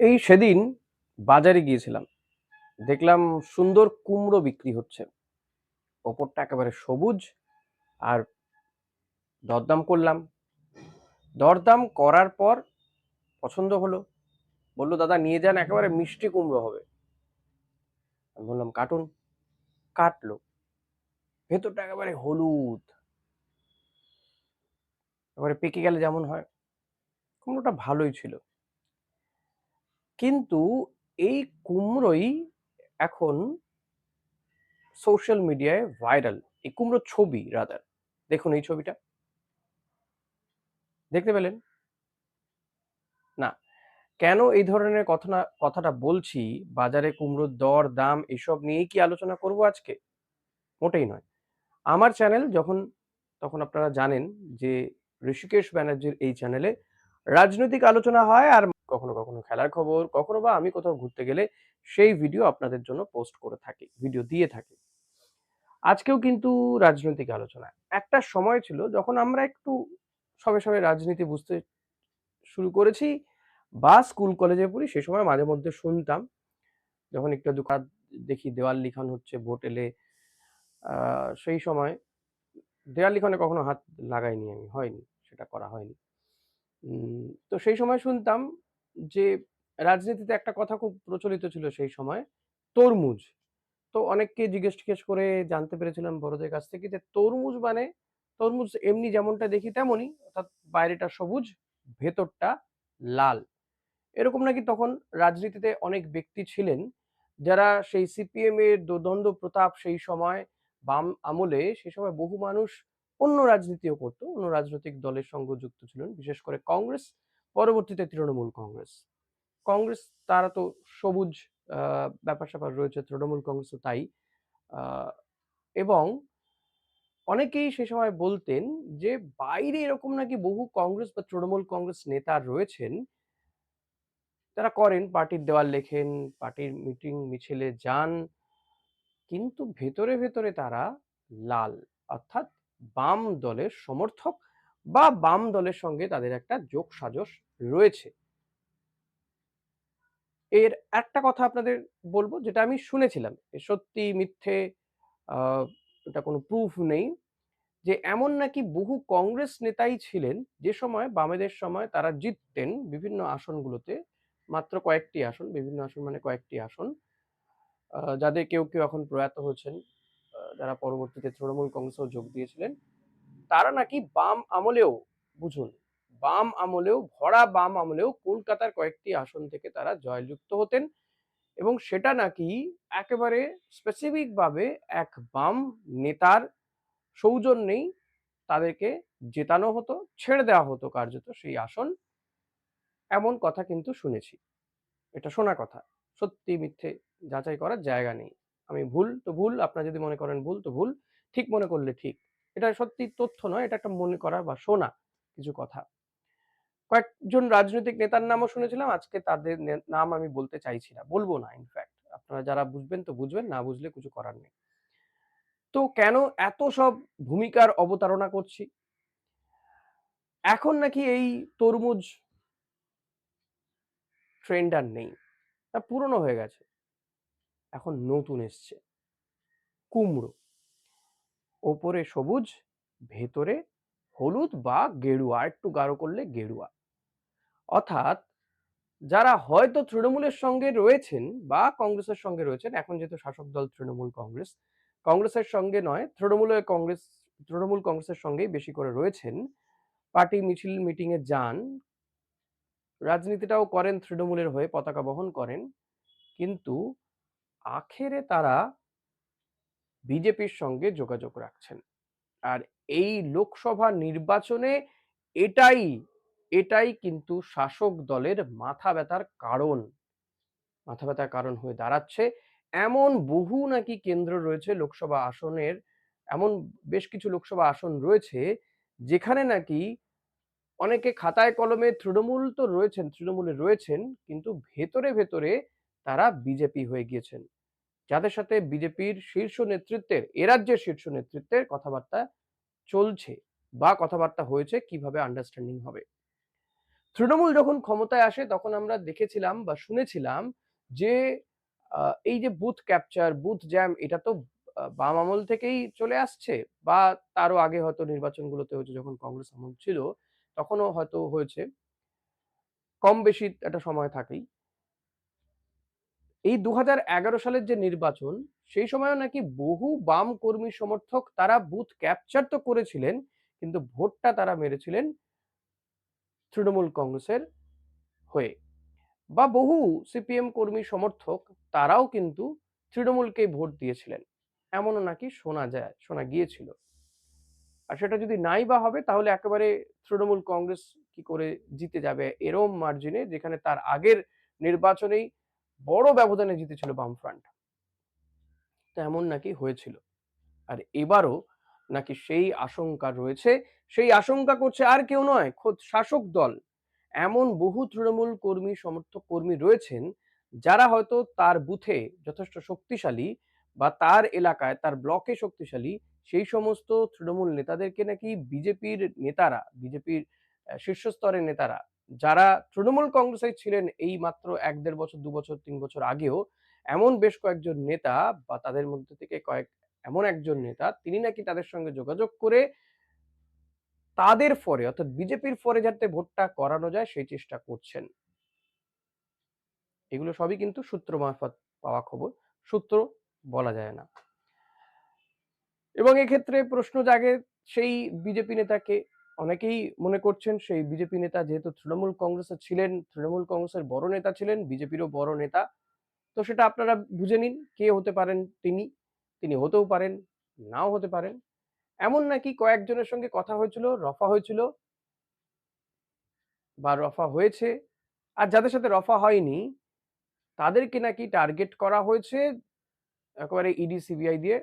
এই সেদিন বাজারে গিয়েছিলাম। দেখলাম সুন্দর কুমড়ো বিক্রি হচ্ছে। ওপরটা একেবারে সবুজ আর দরদাম করলাম। দরদাম করার পর পছন্দ হলো। বলল, দাদা, নিয়ে যান, একেবারে মিষ্টি কুমড়ো হবে। আমি বললাম, কাটুন। কাটলো। ভেতরটা একেবারে হলুদ। এবারে পেকে গেলে যেমন হয়। কুমড়োটা ভালোই ছিল। কিন্তু এই কুমড়োই এখন সোশ্যাল মিডিয়ায় ভাইরাল এই কুমড়োর ছবি রাদার দেখুন এই ছবিটা। দেখতে পেলেন? না। কেন এই ধরনের কথা কথাটা বলছি? বাজারে কুমড়োর দর, দাম এসব নিয়েই কি আলোচনা করব আজকে? মোটেই নয়। আমার চ্যানেল যখন, তখন আপনারা জানেন যে ঋষিকেশ ব্যানার্জির এই চ্যানেলে রাজনৈতিক আলোচনা হয় আর কখনো কখনো খেলার খবর, কখনো বা আমি কোথাও ঘুরতে গেলে সেই ভিডিও আপনাদের জন্য পোস্ট করে থাকি ভিডিও দিয়ে থাকি। আজকেও কিন্তু রাজনৈতিক আলোচনা। একটা সময় ছিল যখন আমরা একটু সবে সবে রাজনীতি বুঝতে শুরু করেছি বা স্কুল কলেজে পড়ি, সে সময় মাঝে মধ্যে শুনতাম যখন একটু দোকান দেখি দেওয়াল লিখন হচ্ছে ভোট এলে সেই সময় দেওয়াল লিখনে কখনো হাত লাগাইনি আমি, হয়নি, সেটা করা হয়নি। তো সেই সময় শুনতাম যে রাজনীতিতে একটা কথা খুব প্রচলিত ছিল সেই সময়, তরমুজ। তো অনেককে জিজ্ঞেস টিজ্ঞেস করে জানতে পেরেছিলাম বড়দের কাছ থেকে যে তরমুজ মানে তরমুজ এমনি যেমনটা দেখি তেমনই, অর্থাৎ বাইরেটা সবুজ, ভেতরটা লাল। এরকম নাকি তখন রাজনীতিতে অনেক ব্যক্তি ছিলেন, যারা সেই সিপিএম এর দোদণ্ড প্রতাপ সেই সময় বাম আমলে, সেই সময় বহু মানুষ অন্য রাজনীতিও করতো, অন্য রাজনৈতিক দলের সঙ্গে যুক্ত ছিলেন, বিশেষ করে কংগ্রেস পরবর্তীতে তৃণমূল কংগ্রেস। কংগ্রেস তারা তো সবুজ ব্যাপার স্যাপার রয়েছে, তৃণমূল কংগ্রেসও তাই। এবং অনেকেই সে সময় বলতেন যে, বাইরে এরকম নাকি বহু কংগ্রেস বা তৃণমূল কংগ্রেস নেতা রয়েছেন, তারা করেন, পার্টির দেওয়াল লেখেন, পার্টির মিটিং মিছিলে যান, কিন্তু ভেতরে ভেতরে তারা লাল, অর্থাৎ বাম দলের সমর্থক বা বাম দলের সঙ্গে তাদের একটা যোগ সাজস রয়েছে। এর একটা কথা আপনাদের বলব, যেটা আমি শুনেছিলাম সত্যি মিথ্যে এটা কোনো প্রুফ নেই, যে এমন নাকি বহু কংগ্রেস নেতাই ছিলেন যে সময় বামেদের সময় তারা জিততেন বিভিন্ন আসনগুলোতে, মাত্র কয়েকটি আসন, বিভিন্ন আসন মানে কয়েকটি আসন যাদের কেউ কেউ এখন প্রয়াত হয়েছেন যারা পরবর্তীতে তৃণমূল কংগ্রেসেও যোগ দিয়েছিলেন, তারা নাকি বাম আমলেও বুঝুন বাম আমলেও, ভরা বাম আমলেও কলকাতার কয়েকটি আসন থেকে তারা জয়যুক্ত হতেন এবং সেটা নাকি একেবারে স্পেসিফিক ভাবে এক বাম নেতার সৌজন্যেই তাদেরকে জেতানো হতো, ছেড়ে দেওয়া হতো কার্যত সেই আসন। এমন কথা কিন্তু শুনেছি। এটা শোনা কথা। সত্যি মিথ্যে যাচাই করার জায়গা নেই। আমি ভুল তো ভুল, আপনারা যদি মনে করেন ভুল তো ভুল, ঠিক মনে করলে ঠিক। এটা সত্যি তথ্য নয়, এটা একটা মনে করা বা শোনা কিছু কথা। কয়েকজন রাজনৈতিক নেতার নামও শুনেছিলাম, আজকে তাদের নাম আমি বলতে চাইছি না, বলব না ইনফ্যাক্ট আপনারা যারা বুঝবেন তো বুঝবেন, না বুঝলে কিছু করার নেই। তো কেন এত সব ভূমিকার অবতারণা করছি? এখন নাকি এই তরমুজ ট্রেন্ড আর নেই, তা পুরনো হয়ে গেছে। এখন নতুন এসছে। কুমড়ো, ওপরে সবুজ, ভেতরে হলুদ বা গেরুয়া একটু গাঢ় করলে গেরুয়া। অর্থাৎ যারা হয়তো তৃণমূলের সঙ্গে রয়েছেন বা কংগ্রেসের সঙ্গে রয়েছেন, এখন যেহেতু শাসক দল তৃণমূল কংগ্রেস, কংগ্রেসের সঙ্গে নয় তৃণমূলের কংগ্রেস, তৃণমূল কংগ্রেসের সঙ্গেই বেশি করে রয়েছেন। পার্টি মিছিল, মিটিং এ যান, রাজনীতিটাও করেন, তৃণমূলের হয়ে পতাকা বহন করেন। কিন্তু আখেরে তারা বিজেপির সঙ্গে যোগাযোগ রাখছেন। আর এই লোকসভা নির্বাচনে এটাই এটাই কিন্তু শাসক দলের মাথা ব্যথার কারণ। মাথা ব্যথার কারণ হয়ে দাঁড়াচ্ছে। এমন বহু নাকি কেন্দ্র রয়েছে লোকসভা আসনের, এমন বেশ কিছু লোকসভা আসন রয়েছে যেখানে নাকি অনেকে খাতায় কলমে তৃণমূল তো রয়েছেন, তৃণমূলে রয়েছেন কিন্তু ভেতরে ভেতরে তারা বিজেপি হয়ে গিয়েছেন। যাদের সাথে বিজেপির শীর্ষ নেতৃত্বের, এ রাজ্যের শীর্ষ নেতৃত্বের কথাবার্তা চলছে বা কথাবার্তা হয়েছে, কীভাবে আন্ডারস্ট্যান্ডিং হবে? তৃণমূল যখন ক্ষমতায় আসে তখন আমরা দেখেছিলাম বা শুনেছিলাম যে এই যে বুথ ক্যাপচার, বুথ জ্যাম এটা তো বাম আমল থেকেই চলে আসছে বা তারও আগে হয়তো নির্বাচনগুলোতে হয়েছে যখন কংগ্রেস আমল ছিল, তখনও হয়তো হয়েছে। কম বেশি একটা সময় থাকেই। এই ২০১১ সালের যে নির্বাচন, সেই সময়ও নাকি বহু বাম কর্মী সমর্থক তারা বুথ ক্যাপচার তো করেছিলেন, কিন্তু ভোটটা তারা মেরেছিলেন তৃণমূল কংগ্রেসের হয়ে। বা বহু সিপিএম কর্মী সমর্থক তারাও কিন্তু তৃণমূলকে ভোট দিয়েছিলেন। এমনও নাকি শোনা যায়, শোনা গিয়েছিল। আর সেটা যদি নাই বা হবে তাহলে একেবারে তৃণমূল কংগ্রেস কি করে জিতে যাবে এরম মার্জিনে যেখানে তার আগের নির্বাচনেই বড় ব্যবধানে জিতেছিল বামফ্রন্ট। তো এমন নাকি হয়েছিল। আর এবারও নাকি সেই আশঙ্কা রয়েছে। সেই আশঙ্কা করছে আর কেউ নয়, খোদ শাসক দল। এমন বহু তৃণমূল কর্মী, সমর্থক কর্মী রয়েছেন, যারা হয়তো তার বুথে যথেষ্ট শক্তিশালী বা তার এলাকায়, তার ব্লকে শক্তিশালী, সেই সমস্ত তৃণমূল নেতাদেরকে নাকি বিজেপির নেতারা, বিজেপির শীর্ষস্তরের নেতারা, যারা তৃণমূল কংগ্রেসে ছিলেন এই মাত্র ১-১.৫ বছর, দু বছর, তিন বছর আগেও, এমন বেশ কয়েকজন নেতা বা তাদের মধ্যে থেকে কয়েক এমন একজন নেতা, তিনি নাকি তাদের সঙ্গে যোগাযোগ করে তাদের ফরে অর্থাৎ বিজেপির ফরে যাতে ভোটটা করানো যায় সেই চেষ্টা করছেন। এগুলো সবই কিন্তু সূত্র মারফত পাওয়া খবর। সূত্র বলা যায় না। এবং এক্ষেত্রে প্রশ্ন জাগে সেই বিজেপি নেতাকে। অনেকেই মনে করছেন সেই বিজেপি নেতা যেহেতু তৃণমূল কংগ্রেসে ছিলেন, তৃণমূল কংগ্রেসের বড় নেতা ছিলেন, বিজেপিরও বড় নেতা। তো সেটা আপনারা বুঝে নিন কে হতে পারেন তিনি। তিনি হতেও পারেন, নাও হতে পারেন। এমন নাকি কয়েকজনের সঙ্গে কথা হয়েছিল, রফা হয়েছিল বা রফা হয়েছে। আর যাদের সাথে রফা হয়নি, তাদেরকে নাকি টার্গেট করা হয়েছে একেবারে ইডি, সিবিআই দিয়ে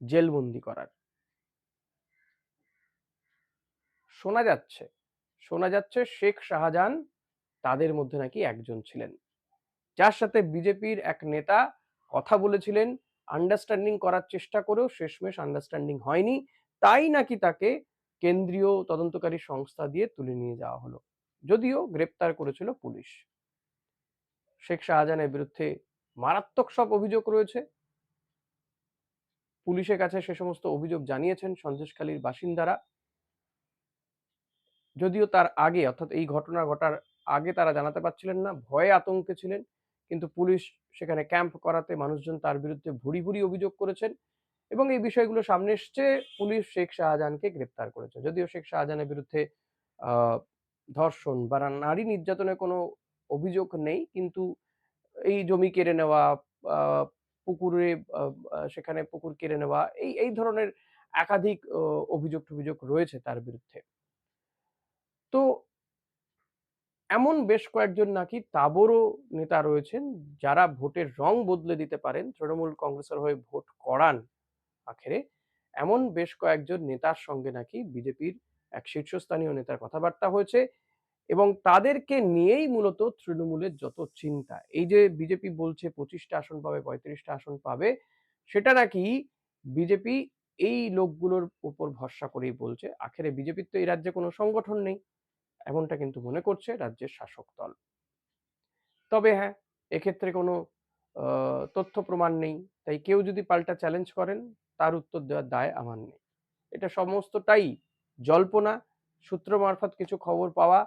জেলবন্দি করার। শোনা যাচ্ছে, শোনা যাচ্ছে শেখ শাহজাহান তাদের মধ্যে নাকি একজন ছিলেন। যার সাথে বিজেপির এক নেতা কথা বলেছিলেন, আন্ডারস্ট্যান্ডিং করার চেষ্টা করেও শেষমেশ আন্ডারস্ট্যান্ডিং হয়নি। তাই নাকি তাকে কেন্দ্রীয় তদন্তকারী সংস্থা দিয়ে তুলে নিয়ে যাওয়া হলো। যদিও গ্রেপ্তার করেছিল পুলিশ। শেখ শাহজাহানের বিরুদ্ধে মারাত্মক সব অভিযোগ রয়েছে। পুলিশের কাছে সে সমস্ত অভিযোগ জানিয়েছেন সন্দেশখালীর বাসিন্দারা। যদিও তার আগে অর্থাৎ এই ঘটনা ঘটার আগে তারা জানাতে পারছিলেন না, ভয়ে আতঙ্কে ছিলেন। কিন্তু পুলিশ সেখানে ক্যাম্প করাতে মানুষজন তার বিরুদ্ধে ভুরি, ভুরি অভিযোগ করেছেন এবং এই বিষয়গুলো সামনে এসছে পুলিশ শেখ শাহজাহানকে গ্রেপ্তার করেছে। যদিও শেখ শাহজাহানের বিরুদ্ধে ধর্ষণ বা নারী নির্যাতনের কোনো অভিযোগ নেই। কিন্তু এই জমি কেড়ে নেওয়া, পুকুরে সেখানে পুকুর কেড়ে নেওয়া এই, এই ধরনের একাধিক অ অভিযোগ-টভিযোগ রয়েছে তার বিরুদ্ধে। তো এমন বেশ কয়েকজন নাকি তাবড়ো নেতা রয়েছেন, যারা ভোটের রং বদলে দিতে পারেন, তৃণমূল কংগ্রেসের হয়ে ভোট করান আখেরে। এমন বেশ কয়েকজন নেতার সঙ্গে নাকি বিজেপির এক শীর্ষস্থানীয় নেতার কথাবার্তা হয়েছে এবং তাদেরকে নিয়েই মূলত তৃণমূলের যত চিন্তা। এই যে বিজেপি বলছে পঁচিশটা আসন পাবে, পঁয়ত্রিশটা আসন পাবে, সেটা নাকি বিজেপি এই লোকগুলোর উপর ভরসা করেই বলছে। আখেরে বিজেপির তো এই রাজ্যে কোনো সংগঠন নেই। এমনটা কিন্তু মনে করছে রাজ্যের শাসক দল। তবে হ্যাঁ, এক্ষেত্রে কোনো তথ্য প্রমাণ নেই। তাই কেউ যদি পাল্টা চ্যালেঞ্জ করেন, তার উত্তর দেওয়ার দায় আমার নেই। এটা সমস্তটাই জল্পনা, সূত্র মারফত কিছু খবর পাওয়া।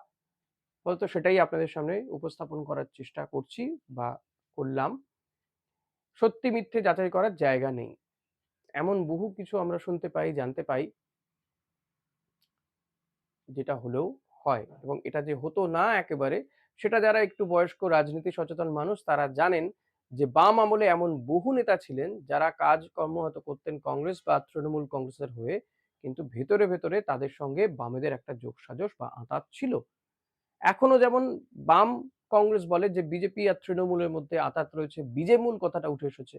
হয়তো সেটাই আপনাদের সামনে উপস্থাপন করার চেষ্টা করছি বা করলাম। সত্যি মিথ্যে যাচাই করার জায়গা নেই। এমন বহু কিছু আমরা শুনতে পাই, জানতে পাই যেটা হলেও হয় এবং এটা যে হতো না একেবারে, সেটা যারা একটু বয়স্ক রাজনীতি সচেতন মানুষ তারা জানেন যে বাম আমলে এমন বহু নেতা ছিলেন, যারা কাজকর্ম হয়তো করতেন কংগ্রেস বা তৃণমূল কংগ্রেসের হয়ে, কিন্তু ভেতরে, ভেতরে তাদের সঙ্গে বামেদের একটা যোগসাজশ বা আঁতাত ছিল। এখনও যেমন বাম কংগ্রেস বলে যে বিজেপি আর তৃণমূলের মধ্যে আঁতাত রয়েছে, বিজেমূল কথাটা উঠে এসেছে।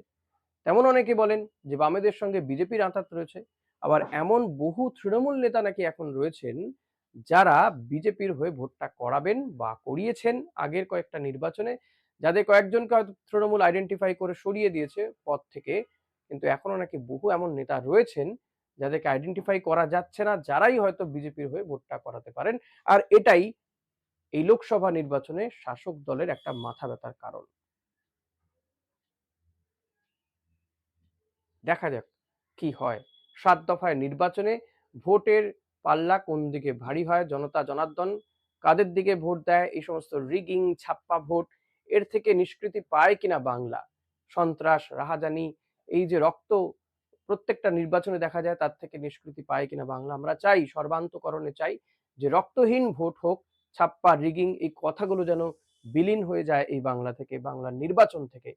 তেমন অনেকে বলেন যে বামেদের সঙ্গে বিজেপির আঁতাত রয়েছে। আবার এমন বহু তৃণমূল নেতা নাকি এখন রয়েছেন, যারা বিজেপির হয়ে ভোটটা করাবেন বা করিয়েছেন আগের কয়েকটা নির্বাচনে। যাদের কয়েকজনকে হয়তো তৃণমূল আইডেন্টিফাই করে সরিয়ে দিয়েছে পদ থেকে। কিন্তু এখনও নাকি বহু এমন নেতা রয়েছেন, যাদেরকে আইডেন্টিফাই করা যাচ্ছে না, যারাই হয়তো বিজেপির হয়ে ভোটটা করাতে পারেন। আর এটাই এই লোকসভা নির্বাচনে শাসক দলের একটা মাথা ব্যথার কারণ দেখা যাক কি হয় সাত দফায় নির্বাচনে ভোটের পাল্লা কোন দিকে ভারী হয়, জনতা জনার্দন কাদের দিকে ভোট দেয়, এই সমস্ত রিগিং ছাপ্পা ভোট, এর থেকে নিষ্কৃতি পায় কিনা বাংলা? সন্ত্রাস, রাহাজানি, এই যে রক্ত প্রত্যেকটা নির্বাচনে দেখা যায় তার থেকে নিষ্কৃতি পায় কিনা বাংলা? আমরা চাই, সর্বান্তকরণে চাই যে রক্তহীন ভোট হোক, ছাপ্পা রিগিং এই কথাগুলো যেন বিলীন হয়ে যায় এই বাংলা থেকে বাংলার নির্বাচন থেকে।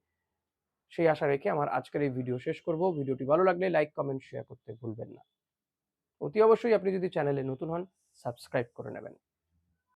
সেই আশা রেখে আমার আজকের এই ভিডিও শেষ করব। ভিডিওটি ভালো লাগলে লাইক কমেন্ট শেয়ার করতে ভুলবেন না। অতি অবশ্যই আপনি যদি চ্যানেলে নতুন হন সাবস্ক্রাইব করে নেবেন।